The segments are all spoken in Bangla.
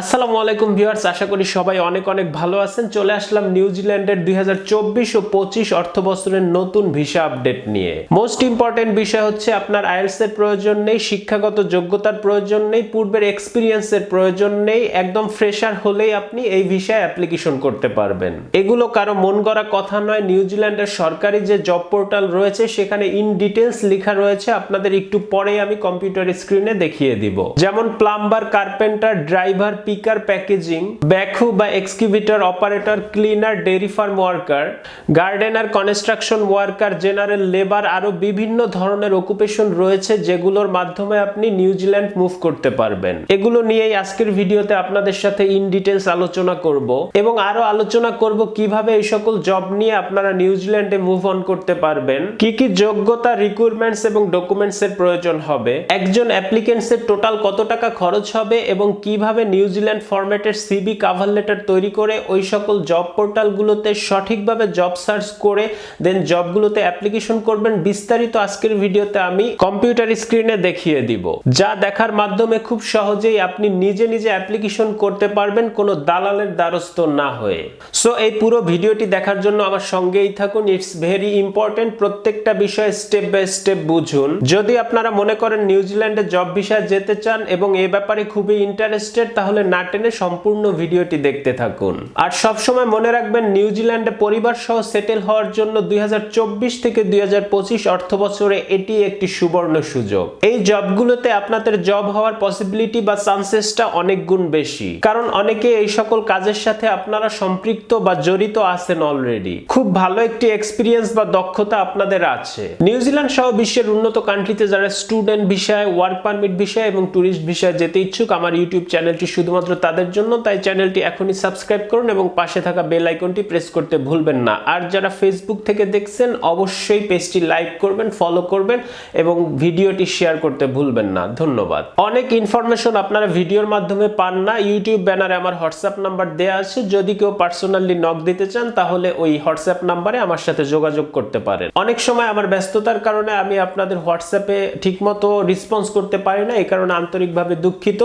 আসসালামু আলাইকুম ভিউয়ার্স, আশা করি সবাই অনেক অনেক ভালো আছেন। চলে আসলাম নিউজিল্যান্ডের দু হাজার চব্বিশ ও পঁচিশ অর্থবছরের নতুন ভিসা আপডেট নিয়ে। মোস্ট ইম্পর্টেন্ট বিষয় হচ্ছে আপনার আইএলস এর প্রয়োজন নেই, শিক্ষাগত যোগ্যতার প্রয়োজন নেই, পূর্বের এক্সপিরিয়েন্সের প্রয়োজন নেই, একদম ফ্রেশার হলেই আপনি এই ভিসায় অ্যাপ্লিকেশন করতে পারবেন। এগুলো কারও মন গড়া কথা নয় নিউজিল্যান্ডের সরকারি যে জব পোর্টাল রয়েছে, সেখানে ইন ডিটেলস লেখা রয়েছে, আপনাদের একটু পরে আমি কম্পিউটার স্ক্রিনে দেখিয়ে দিব। যেমন plumber carpenter driver picker packaging, backhoe বা excavator operator, cleaner dairy farm worker, gardener, construction worker, general labour আরও বিভিন্ন ধরনের অকুপেশন রয়েছে যেগুলোর মাধ্যমে আপনি নিউজিল্যান্ড মুভ করতে পারবেন। এগুলো নিয়েই আজকের ভিডিওতে আপনাদের সাথে ইন ডিটেলস আলোচনা করব এবং আরও আলোচনা করব কীভাবে এই সকল জব নিয়ে আপনারা নিউজিল্যান্ডে মুভ অন করতে পারবেন, কি কি যোগ্যতা রিক্রুটমেন্টস এবং ডকুমেন্টস এর প্রয়োজন হবে, একজন অ্যাপ্লিকেন্টস এর টোটাল কত টাকা খরচ হবে এবং কীভাবে নিউজিল্যান্ড ফরম্যাটের সিবি কাভার লেটার তৈরি করে ওই সকল জব পোর্টালগুলোতে সঠিকভাবে জব সার্চ করে, দেন জবগুলোতে অ্যাপ্লিকেশন করবেন। বিস্তারিত আজকের ভিডিওতে আমি কম্পিউটার স্ক্রিনে দেখিয়ে দিব। যা দেখার মাধ্যমে খুব সহজেই আপনি নিজে নিজে অ্যাপ্লিকেশন করতে পারবেন কোনো দালালের দ্বারস্থ না হয়ে। সো, এই পুরো ভিডিওটি দেখার জন্য আমার সঙ্গেই থাকুন। ইটস ভেরি ইম্পর্টেন্ট প্রত্যেকটা বিষয় স্টেপ বাই স্টেপ বুঝুন। যদি আপনারা মনে করেন নিউজিল্যান্ডে জব ভিসা যেতে চান এবং এ ব্যাপারে খুবই ইন্টারেস্টেড তাহলে না টেনে সম্পূর্ণ ভিডিওটি দেখতে থাকুন। আর সব সময় মনে রাখবেন নিউজিল্যান্ডে পরিবার সহ সেটেল হওয়ার জন্য দুই হাজার চব্বিশ থেকে দুই অর্থ বছরে এটি একটি সুবর্ণ সুযোগ। এই জবগুলোতে আপনাদের জব হওয়ার পসিবিলিটি বা চান্সেসটা অনেক গুণ বেশি। কারণ অনেকে এই সকল কাজের সাথে আপনারা সম্পৃক্ত বা জড়িত আছেন অলরেডি খুব ভালো একটি এক্সপিরিয়েন্স বা দক্ষতা আপনাদের আছে। নিউজিল্যান্ড সহ বিশ্বের উন্নত কান্ট্রিতে যারা স্টুডেন্ট বিষয় ওয়ার্ক পারমিট বিষয় এবং ট্যুরিস্ট বিষয়ে যেতে ইচ্ছুক, আমার ইউটিউব চ্যানেলটি শুধুমাত্র তাদের জন্য, তাই চ্যানেলটি এখনই সাবস্ক্রাইব করুন এবং পাশে থাকা বেল আইকনটি প্রেস করতে ভুলবেন না। আর যারা ফেসবুক থেকে দেখছেন, অবশ্যই পেজটি লাইক করবেন ফলো করবেন এবং ভিডিওটি শেয়ার করতে ভুলবেন না। ধন্যবাদ। অনেক ইনফরমেশন আপনারা ভিডিওর মাধ্যমে পান না। ইউটিউব ব্যানারে আমার হোয়াটসঅ্যাপ নাম্বার দেওয়া আছে। যদি কেউ পার্সোনালি নক দিতে চান, তাহলে ওই হোয়াটসঅ্যাপ নাম্বারে আমার সাথে যোগাযোগ করতে পারেন। অনেক সময় আমার ব্যস্ততার কারণে আমি আপনাদের হোয়াটসঅ্যাপে ঠিকমতো রেসপন্স করতে পারি না, এই কারণে আন্তরিকভাবে দুঃখিত।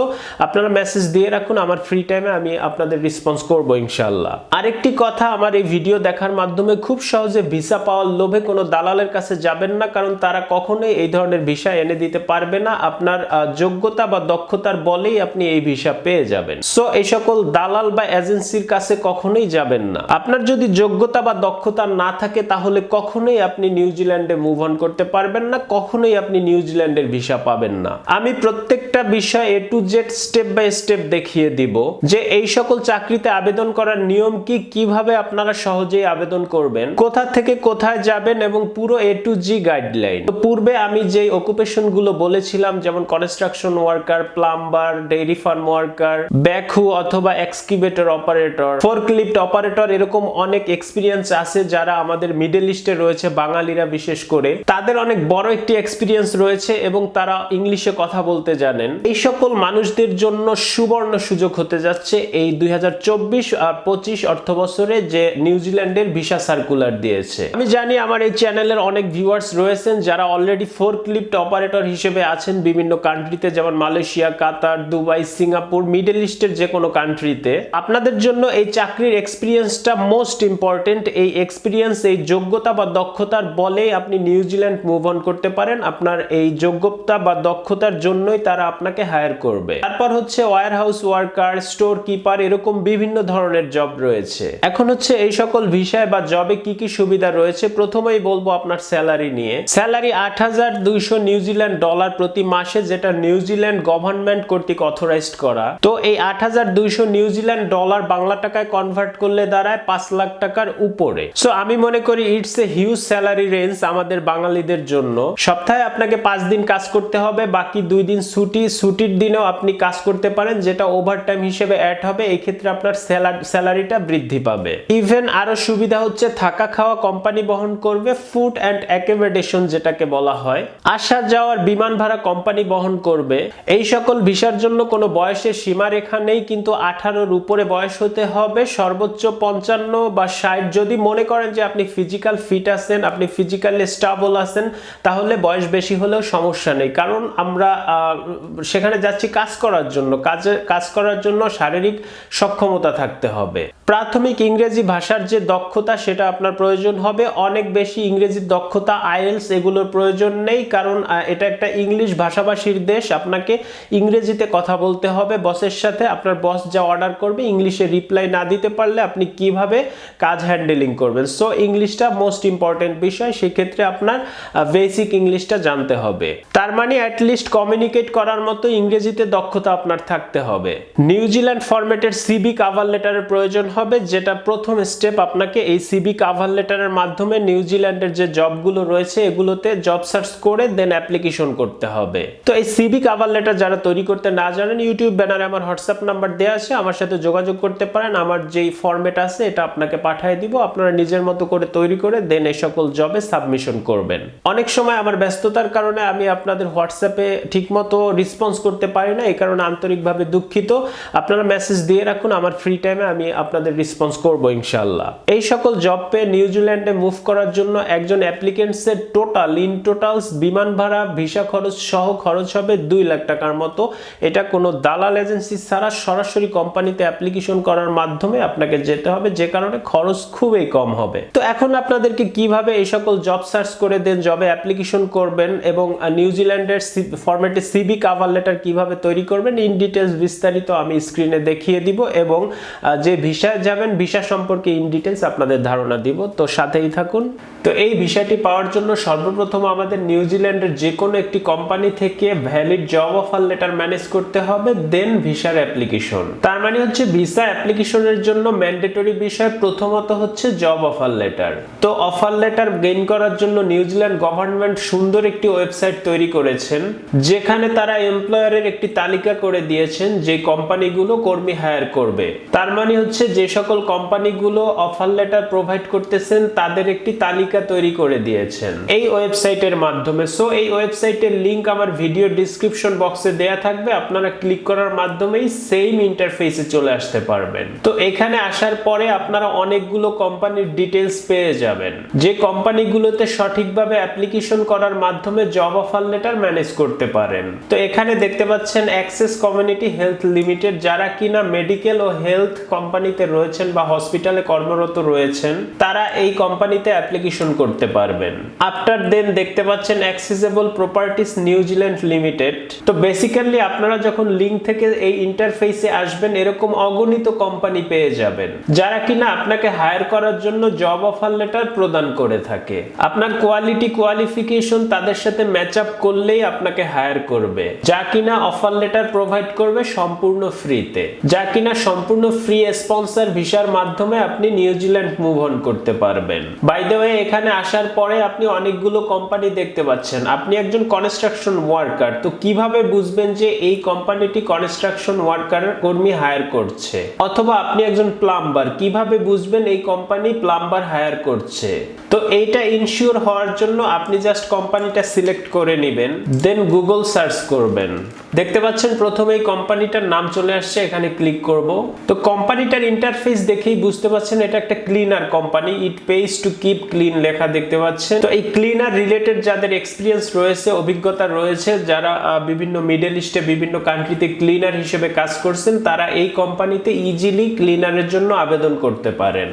আপনারা মেসেজ দিয়ে রাখুন, আমার ফ্রি টাইমে আমি আপনাদের রেসপন্স করব ইনশাল্লাহ আরেকটি কথা, আমার এই ভিডিও দেখার মাধ্যমে খুব সহজে ভিসা পাওয়ার লোভে কোনো দালালের কাছে যাবেন না, কারণ তারা কখনোই এই ধরনের ভিসা এনে দিতে পারবে না। আপনার যোগ্যতা বা দক্ষতার বলেই আপনি এই ভিসা পেয়ে যাবেন। সো এই সকল দালাল বা এজেন্সির কাছে কখনোই যাবেন না। আপনার যদি যোগ্যতা বা দক্ষতা না থাকে, তাহলে কখনোই আপনি নিউজিল্যান্ডে মুভ অন করতে পারবেন না, কখনোই আপনি নিউজিল্যান্ডের ভিসা পাবেন না। আমি প্রত্যেকটা বিষয় A to Z step by step দেখিয়ে দিব যে এই সকল চাকরিতে আবেদন করার নিয়ম কি, কীভাবে আপনারা সহজেই আবেদন করবেন, কোথা থেকে কোথায় যাবেন এবং পুরো এ টু জি গাইডলাইন পূর্বে আমি যে অকুপেশনগুলো বলেছিলাম, যেমন construction worker plumber dairy farm worker backhoe অথবা এক্সকিভেটর অপারেটর ফোরক্লিফট অপারেটর এরকম অনেক এক্সপিরিয়েন্স আছে যারা আমাদের মিডল ইস্টে রয়েছে, বাঙালিরা বিশেষ করে। তাদের অনেক বড় একটি এক্সপিরিয়েন্স রয়েছে এবং তারা ইংলিশে কথা বলতে জানেন। এই সকল মানুষদের জন্য সুবর্ণ সুযোগ হতে যাচ্ছে এই দুই আর পঁচিশ অর্থ বছরে যে নিউজিল্যান্ডের ভিসা সার্কুলার দিয়েছে। আমি জানি আমার এই চ্যানেলের অনেক ভিউয়ার্স রয়েছেন যারা অলরেডি ফোর ক্লিপ্ট অপারেটর হিসেবে আছেন বিভিন্ন কান্ট্রিতে যেমন Malaysia, Qatar, Dubai, Singapore middle ইস্টের যে কোনো কান্ট্রিতে আপনাদের জন্য এই চাকরির এক্সপিরিয়েন্সটা মোস্ট ইম্পর্টেন্ট এই এক্সপিরিয়েন্স এই যোগ্যতা বা দক্ষতার বলেই আপনি নিউজিল্যান্ড মুভ অন করতে পারেন। আপনার এই যোগ্যতা বা দক্ষতার জন্যই তারা আপনাকে হায়ার করবে। তারপর হচ্ছে warehouse worker store keeper এরকম বিভিন্ন ধরনের জব রয়েছে। এখন হচ্ছে এই সকল ভিসায় বা জবে কি কি সুবিধা রয়েছে, প্রথমেই বলব আপনার স্যালারি নিয়ে। স্যালারি আট হাজার দুইশো নিউজিল্যান্ড ডলার প্রতি মাসে, যেটা নিউজিল্যান্ড গভর্নমেন্ট কর্তৃক অথরাইজড করা। তো এই আট হাজার দুইশো নিউজিল্যান্ড ডলার বাংলা টাকায় কনভার্ট করলে দাঁড়ায় পাঁচ লাখ টাকার উপরে। সো আমি মনে করি it's a huge salary range আমাদের বাঙালিদের জন্য। সপ্তাহে আপনাকে পাঁচ দিন কাজ করতে হবে, বাকি দুই দিন ছুটি, ছুটির দিনেও আপনি কাজ করতে পারেন, যেটা ওভার টাইম হিসেবে অ্যাড হবে এই ক্ষেত্রে আপনার স্যালারিটা বৃদ্ধি পাবে। ইভেন আরও সুবিধা হচ্ছে, থাকা খাওয়া কোম্পানি বহন করবে ফুড অ্যান্ড অ্যাকোমোডেশন যেটাকে বলা হয়। আসা যাওয়ার, বিমান ভাড়া কোম্পানি বহন করবে। এই সকল ভিসার জন্য কোনো বয়সের সীমারেখা নেই, কিন্তু আঠারোর উপরে বয়স হতে হবে, সর্বোচ্চ পঞ্চান্ন বা ষাট। যদি মনে করেন যে আপনি ফিজিক্যাল ফিট আছেন, আপনি ফিজিক্যালি স্টাবল আছেন, তাহলে বয়স বেশি হলেও সমস্যা নেই। কারণ আমরা সেখানে যাচ্ছি কাজ করার জন্য কাজের কাজ করার জন্য শারীরিক সক্ষমতা থাকতে হবে। প্রাথমিক ইংরেজি ভাষার যে দক্ষতা, সেটা আপনার প্রয়োজন হবে। অনেক বেশি ইংরেজির দক্ষতা, আইএলস এগুলোর প্রয়োজন নেই, কারণ এটা একটা ইংলিশ ভাষাভাষীর দেশ। আপনাকে ইংরেজিতে কথা বলতে হবে, বসের সাথে আপনার বস যা অর্ডার করবে, ইংলিশে রিপ্লাই না দিতে পারলে আপনি কীভাবে কাজ হ্যান্ডেলিং করবেন? সো ইংলিশটা মোস্ট ইম্পর্টেন্ট বিষয়, সেক্ষেত্রে আপনার বেসিক ইংলিশটা জানতে হবে। তার মানে অ্যাটলিস্ট কমিউনিকেট করার মতো ইংরেজিতে দক্ষতা আপনার থাকতে হবে। নিউজিল্যান্ড ফরম্যাটের সিবি কাভার লেটারের প্রয়োজন হবে, যেটা প্রথম স্টেপ আপনাকে এই সিবি কাভার লেটারের মাধ্যমে নিউজিল্যান্ডের যে জবগুলো রয়েছে, এগুলোতে জব সার্চ করে দেন অ্যাপ্লিকেশন করতে হবে। তো এই সিবি কাভার লেটার যারা তৈরি করতে না জানেন ইউটিউব ব্যানারে আমার হোয়াটসঅ্যাপ নাম্বার দেওয়া আছে, আমার সাথে যোগাযোগ করতে পারেন, আমার যেই ফরম্যাট আছে, এটা আপনাকে পাঠিয়ে দিব, আপনারা নিজের মতো করে তৈরি করে দেন এই সকল জবে সাবমিশন করবেন। অনেক সময় আমার ব্যস্ততার কারণে আমি আপনাদের হোয়াটসঅ্যাপে ঠিকমতো রেসপন্স করতে পারি না, এই কারণে আন্তরিকভাবে দুঃখিত। আপনারা মেসেজ দিয়ে রাখুন, আমার ফ্রি টাইমে আমি আপনাদের রেসপন্স করব ইনশাল্লাহ এই সকল জব পেয়ে নিউজিল্যান্ডে মুভ করার জন্য একজন অ্যাপ্লিকেন্টসের টোটাল ইন টোটালস বিমান ভাড়া ভিসা খরচ সহ খরচ হবে দুই লাখ টাকার মতো। এটা কোনো দালাল এজেন্সি ছাড়া সরাসরি কোম্পানিতে অ্যাপ্লিকেশন করার মাধ্যমে আপনাকে যেতে হবে, যে কারণে খরচ খুবই কম হবে। তো এখন আপনাদেরকে কীভাবে এই সকল জব সার্চ করে দেন জবে অ্যাপ্লিকেশন করবেন এবং নিউজিল্যান্ডের ফরম্যাটে সিবি কাভার লেটার কীভাবে তৈরি করবেন ইন ডিটেলস বিস্তারিত আমি স্ক্রিনে দেখিয়ে দিব এবং যে যে ভিসায় যাবেন, ভিসা সম্পর্কে ইন ডিটেলস আপনাদের ধারণা দিব। তো সাথেই থাকুন। তো এই ভিসাটি পাওয়ার জন্য সর্বপ্রথম আমাদের নিউজিল্যান্ডের যে কোনো একটি কোম্পানি থেকে valid job offer letter manage করতে হবে দেন ভিসার অ্যাপ্লিকেশন তার মানে হচ্ছে ভিসা অ্যাপ্লিকেশনের জন্য ম্যান্ডেটরি বিষয় প্রথমত হচ্ছে জব অফার লেটার তো অফার লেটার গেইন করার জন্য নিউজিল্যান্ড গভর্নমেন্ট সুন্দর একটি ওয়েবসাইট তৈরি করেছেন, যেখানে তারা এমপ্লয়ারের একটি তালিকা করে দিয়েছেন যে কোম্পানিগুলো কর্মী হায়ার করবে। তার মানে হচ্ছে যে সকল কোম্পানিগুলো অফার লেটার প্রোভাইড করতেছেন, তাদের একটি তালিকা তৈরি করে দিয়েছেন। এই ওয়েবসাইটের মাধ্যমে। সো এই ওয়েবসাইটের লিংক আমার ভিডিও ডিসক্রিপশন বক্সে দেয়া থাকবে। আপনারা ক্লিক করার মাধ্যমেই সেম ইন্টারফেসে চলে আসতে পারবেন। তো এখানে আসার পরে আপনারা অনেকগুলো কোম্পানির ডিটেলস পেয়ে যাবেন। যে কোম্পানিগুলোতে সঠিকভাবে অ্যাপ্লিকেশন করার মাধ্যমে জব অফার লেটার ম্যানেজ করতে পারেন। তো এখানে দেখতে পাচ্ছেন অ্যাক্সেস কমিউনিটি হেলথ লিমিটেড যারা কিনা মেডিকেল ও হেলথ কোম্পানিতে রয়েছেন বা হসপিটালে কর্মরত রয়েছেন, তারা এই কোম্পানিতে অ্যাপ্লিকেশন করতে পারবেন। আফটার দেন দেখতে পাচ্ছেন accessible properties New Zealand limited তো বেসিক্যালি আপনারা যখন লিঙ্ক থেকে এই ইন্টারফেসে আসবেন, এরকম অগণিত কোম্পানি পেয়ে যাবেন, যারা কিনা আপনাকে হায়ার করার জন্য জব অফার লেটার প্রদান করে থাকে। আপনার কোয়ালিটি কোয়ালিফিকেশন তাদের সাথে ম্যাচ আপ করলেই আপনাকে হায়ার করবে। যা কিনা অফার লেটার প্রোভাইড করবে সম্পূর্ণ ফ্রিতে যা কিনা সম্পূর্ণ ফ্রি স্পন্সর ভিসার মাধ্যমে আপনি নিউজিল্যান্ড মুভ অন করতে পারবেন। বাই দ্য ওয়ে এখানে আসার পরে আপনি অনেকগুলো কোম্পানি দেখতে পাচ্ছেন। আপনি একজন কনস্ট্রাকশন ওয়ার্কার তো কীভাবে বুঝবেন যে এই কোম্পানিটি কনস্ট্রাকশন ওয়ার্কার কর্মী হায়ার করছে? অথবা আপনি একজন প্লাম্বার কীভাবে বুঝবেন এই কোম্পানি প্লাম্বার হায়ার করছে? তো এইটা ইনশিওর হওয়ার জন্য আপনি জাস্ট কোম্পানিটা সিলেক্ট করে নেবেন দেন গুগল সার্চ করবেন। দেখতে পাচ্ছেন, প্রথমে এই কোম্পানিটার নাম চলে আসছে, এখানে ক্লিক করব। তো কোম্পানিটার ইন্টারফেস দেখেই বুঝতে পাচ্ছেন এটা একটা cleaner company it pays to keep clean লেখা দেখতে পাচ্ছেন। তো এই ক্লিনার রিলেটেড যাদের এক্সপিরিয়েন্স রয়েছে, অভিজ্ঞতা রয়েছে, যারা বিভিন্ন মিডল ইস্টে বিভিন্ন কান্ট্রিতে ক্লিনার হিসেবে কাজ করছেন, তারা এই কোম্পানিতে ইজিলি ক্লিনারের জন্য আবেদন করতে পারেন।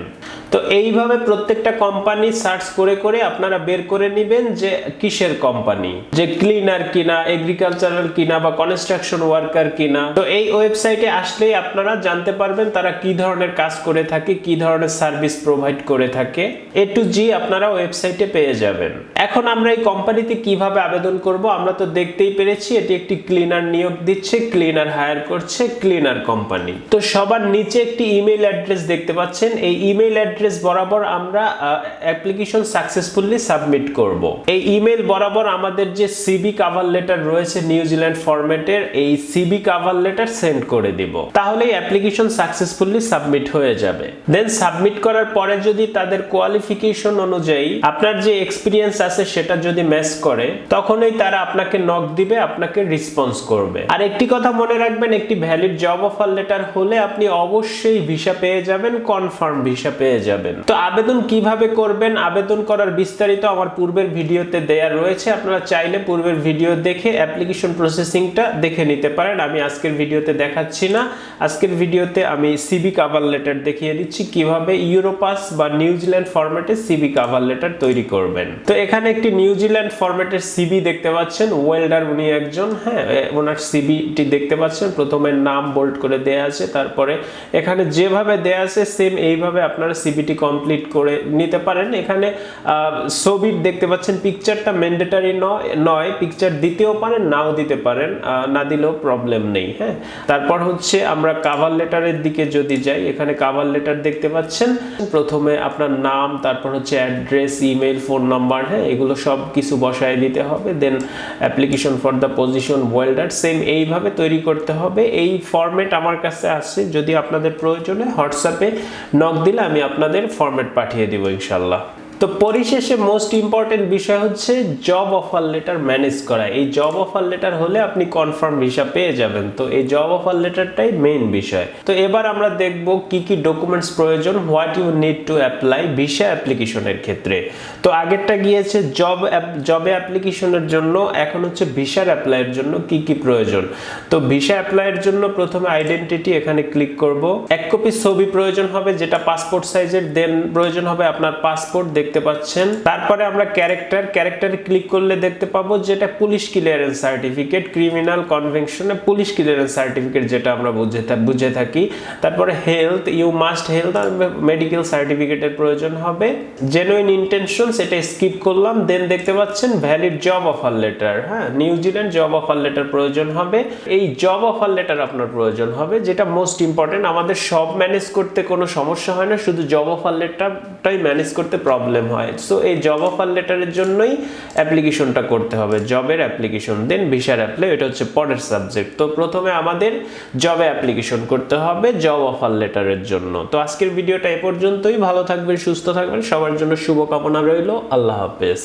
তো এইভাবে প্রত্যেকটা কোম্পানি সার্চ করে করে আপনারা বের করে নেবেন যে কিসের কোম্পানি যে ক্লিনার কিনা এগ্রিকালচারাল কিনা বা কনস্ট্রাকশন ওয়ার্কার কিনা। তো এই ওয়েবসাইটে আসলেই আপনারা জানতে পারবেন তারা কি ধরনের কাজ করে থাকে, কি ধরনের সার্ভিস প্রোভাইড করে থাকে এ টু জি আপনারা ওয়েবসাইটে পেয়ে যাবেন। এখন আমরা এই কোম্পানিতে কীভাবে আবেদন করব, আমরা তো দেখতেই পেরেছি এটি একটি ক্লিনার নিয়োগ দিচ্ছে ক্লিনার হায়ার করছে ক্লিনার কোম্পানি তো সবার নিচে একটি ইমেল অ্যাড্রেস দেখতে পাচ্ছেন, এই ইমেল অ্যাড্রেস বরাবর আমরা অ্যাপ্লিকেশন সাকসেসফুলি সাবমিট করব। এই ইমেল বরাবর আমাদের যে সিবি কাভার লেটার রয়েছে নিউজিল্যান্ড ফরম্যাটের এই সিবি কাভার লেটার সেন্ড করে দিব। তাহলে অ্যাপ্লিকেশন সাকসেসফুলি সাবমিট হয়ে যাবে। দেন সাবমিট করার পরে যদি তাদের কোয়ালিফিকেশন অনুযায়ী আপনার যে এক্সপিরিয়েন্স আছে সেটা যদি ম্যাচ করে, তখনই তারা আপনাকে নক দিবে, আপনাকে রেসপন্স করবে। আর একটি কথা মনে রাখবেন, একটি ভ্যালিড জব অফার লেটার হলে আপনি অবশ্যই ভিসা পেয়ে যাবেন কনফার্ম ভিসা পেয়ে যাবেন। তো আবেদন কীভাবে করবেন, আবেদন করার বিস্তারিত আমার পূর্বের ভিডিওতে দেয়া রয়েছে। আপনারা চাইলে পূর্বের ভিডিও দেখে অ্যাপ্লিকেশন প্রসেসিংটা দেখে নিতে পারেন। আমি আজকের ভিডিওতে দেখাচ্ছি না। আজকের ভিডিওতে আমি সিবি কাভার লেটার দেখিয়ে দিচ্ছি কীভাবে ইউরোপাস বা নিউজিল্যান্ড ফরম্যাটে সিবি কাভার লেটার তৈরি করবেন। তো এখানে একটি নিউজিল্যান্ড ফরম্যাটের সিবি দেখতে পাচ্ছেন। ওয়েল্ডার উনি একজন হ্যাঁ ওনার সিবিটি দেখতে পাচ্ছেন। প্রথমে নাম বোল্ড করে দেয়া আছে তারপরে এখানে যেভাবে দেয়া আছে সেম এইভাবে আপনারা সিবিটি কমপ্লিট করে নিতে পারেন। এখানে আহ, ছবি দেখতে পাচ্ছেন পিকচারটা ম্যান্ডেটারি নয় পিকচার দিতেও পারেন নাও দিতে পারেন। না দিলেও প্রবলেম নেই হ্যাঁ। তারপর হচ্ছে আমরা কাভার লেটারের দিকে যদি যাই এখানে কাভার লেটার দেখতে পাচ্ছেন। প্রথমে আপনার নাম, তারপর হচ্ছে অ্যাড্রেস ইমেল ফোন নাম্বার হ্যাঁ এগুলো সব কিছু বসায় দিতে হবে। Then application for the position welder same এইভাবে তৈরি করতে হবে। এই ফর্মেট আমার কাছে আসছে যদি আপনাদের প্রয়োজনে হোয়াটসঅ্যাপে নক দিলে আমি আপনাদের ফর্মেট পাঠিয়ে দেবো ইনশাল্লাহ তো পরিশেষে মোস্ট ইম্পর্টেন্ট বিষয় হচ্ছে জব অফার লেটার ম্যানেজ করা। এই জব অফার লেটার হলে আপনি কনফার্ম ভিসা পেয়ে যাবেন। তো এই জব অফার লেটারটাই মেইন বিষয়। তো এবার আমরা দেখব কি কি ডকুমেন্টস প্রয়োজন what you need to apply visa অ্যাপ্লিকেশনের ক্ষেত্রে। তো আগেরটা গিয়েছে জব জবে অ্যাপ্লিকেশনের জন্য, এখন হচ্ছে ভিসার অ্যাপ্লাইয়ের জন্য কি কি প্রয়োজন। তো ভিসা অ্যাপ্লাইয়ের জন্য প্রথমে আইডেন্টিটি এখানে ক্লিক করব। এক কপি ছবি প্রয়োজন হবে, যেটা পাসপোর্ট সাইজের দেন প্রয়োজন হবে আপনার পাসপোর্ট দেখতে পাচ্ছেন। তারপরে আমরা ক্যারেক্টার ক্যারেক্টারে ক্লিক করলে দেখতে পাবো যেটা পুলিশ ক্লিয়ারেন্স সার্টিফিকেট ক্রিমিনাল কনভেনশনে পুলিশ ক্লিয়ারেন্স সার্টিফিকেট যেটা আমরা বুঝে বুঝে থাকি। তারপরে health you must health medical সার্টিফিকেটের প্রয়োজন হবে। জেনুইন ইন্টেনশন সেটা স্কিপ করলাম দেন দেখতে পাচ্ছেন ভ্যালিড জব অফার লেটার হ্যাঁ? New Zealand job offer letter প্রয়োজন হবে। এই জব অফার লেটার আপনার প্রয়োজন হবে, যেটা মোস্ট ইম্পর্টেন্ট আমাদের সব ম্যানেজ করতে কোনো সমস্যা হয় না, শুধু জব অফার লেটারটাই ম্যানেজ করতে প্রবলেম হয়। সো এই জব অফার লেটারের জন্যই অ্যাপ্লিকেশনটা করতে হবে। জবের অ্যাপ্লিকেশন দেন ভিসার অ্যাপ্লাই এটা হচ্ছে পরের সাবজেক্ট তো প্রথমে আমাদের জবে অ্যাপ্লিকেশন করতে হবে জব অফার লেটারের জন্য। তো আজকের ভিডিওটা এ পর্যন্তই। ভালো থাকবেন, সুস্থ থাকবেন। সবার জন্য শুভকামনা রইল। আল্লাহ হাফেজ।